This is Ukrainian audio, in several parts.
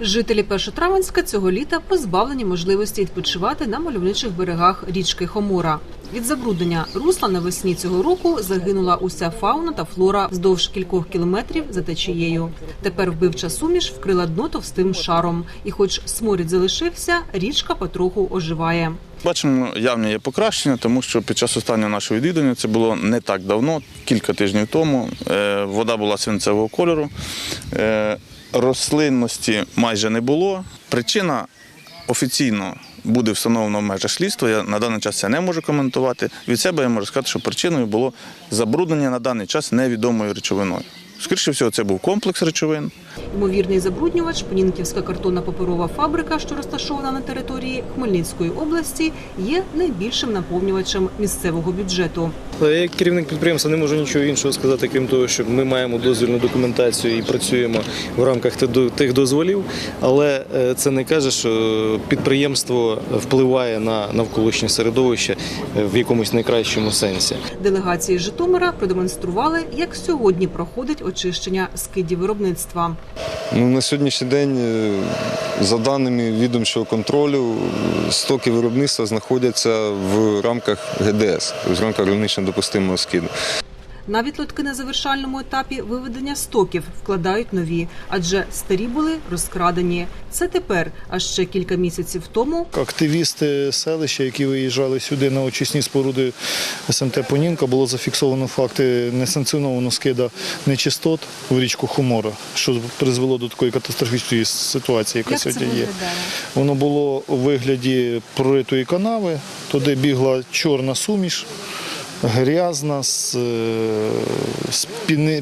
Жителі Першотравенська цього літа позбавлені можливості відпочивати на мальовничих берегах річки Хомора. Від забруднення русла навесні цього року загинула уся фауна та флора вздовж кількох кілометрів за течією. Тепер вбивча суміш вкрила дно товстим шаром, і, хоч сморід залишився, річка потроху оживає. Бачимо, явне є покращення, тому що під час останнього нашого відвідування це було не так давно, кілька тижнів тому. е, Вода була свинцевого кольору, е, рослинності майже не було. Причина офіційно буде встановлена в межах слідства. Я на даний час це не можу коментувати. Від себе я можу сказати, що причиною було забруднення на даний час невідомою речовиною. Скоріше всього, це був комплекс речовин. Ймовірний забруднювач Понінківська картонна паперова фабрика, що розташована на території Хмельницької області, є найбільшим наповнювачем місцевого бюджету. Я як керівник підприємства не можу нічого іншого сказати, крім того, що ми маємо дозвільну документацію і працюємо в рамках тих дозволів, але е, це не каже, що підприємство впливає на навколишнє середовище е, в якомусь найкращому сенсі. Делегації Житомира продемонстрували, як сьогодні проходить очищення скидів виробництва. Ну, на сьогоднішній день, е, за даними відомчого контролю, стоки виробництва знаходяться в рамках ГДС, тобто в рамках гранично допустимого скиду. Навіть лотки на завершальному етапі виведення стоків вкладають нові, адже старі були розкрадені. Це тепер, а ще кілька місяців тому Активісти селища, які виїжджали сюди на очисні споруди СМТ Понінка, було зафіксовано факти несанкціонованого скида нечистот в річку Хомора, що призвело до такої катастрофічної ситуації, яка сьогодні є. Воно було у вигляді проритої канави, туди бігла чорна суміш, грязна з, е,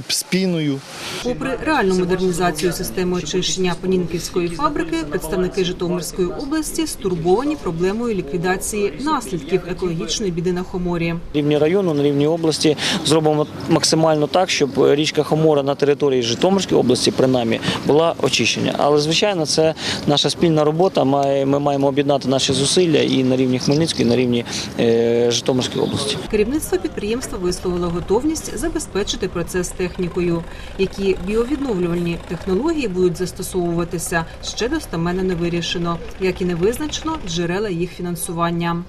з, піною. Попри реальну модернізацію системи очищення Понінківської фабрики, представники Житомирської області стурбовані проблемою ліквідації наслідків екологічної біди на Хоморі. На рівні району, на рівні області зробимо максимально так, щоб річка Хомора на території Житомирської області, принаймні, була очищена. Але звичайно, це наша спільна робота. Ми маємо об'єднати наші зусилля і на рівні Хмельницької, і на рівні е, Житомирської області. Керівництво підприємства висловило готовність забезпечити процес технікою. Які біовідновлювальні технології будуть застосовуватися, ще достаменно не вирішено, як і не визначено джерела їх фінансування.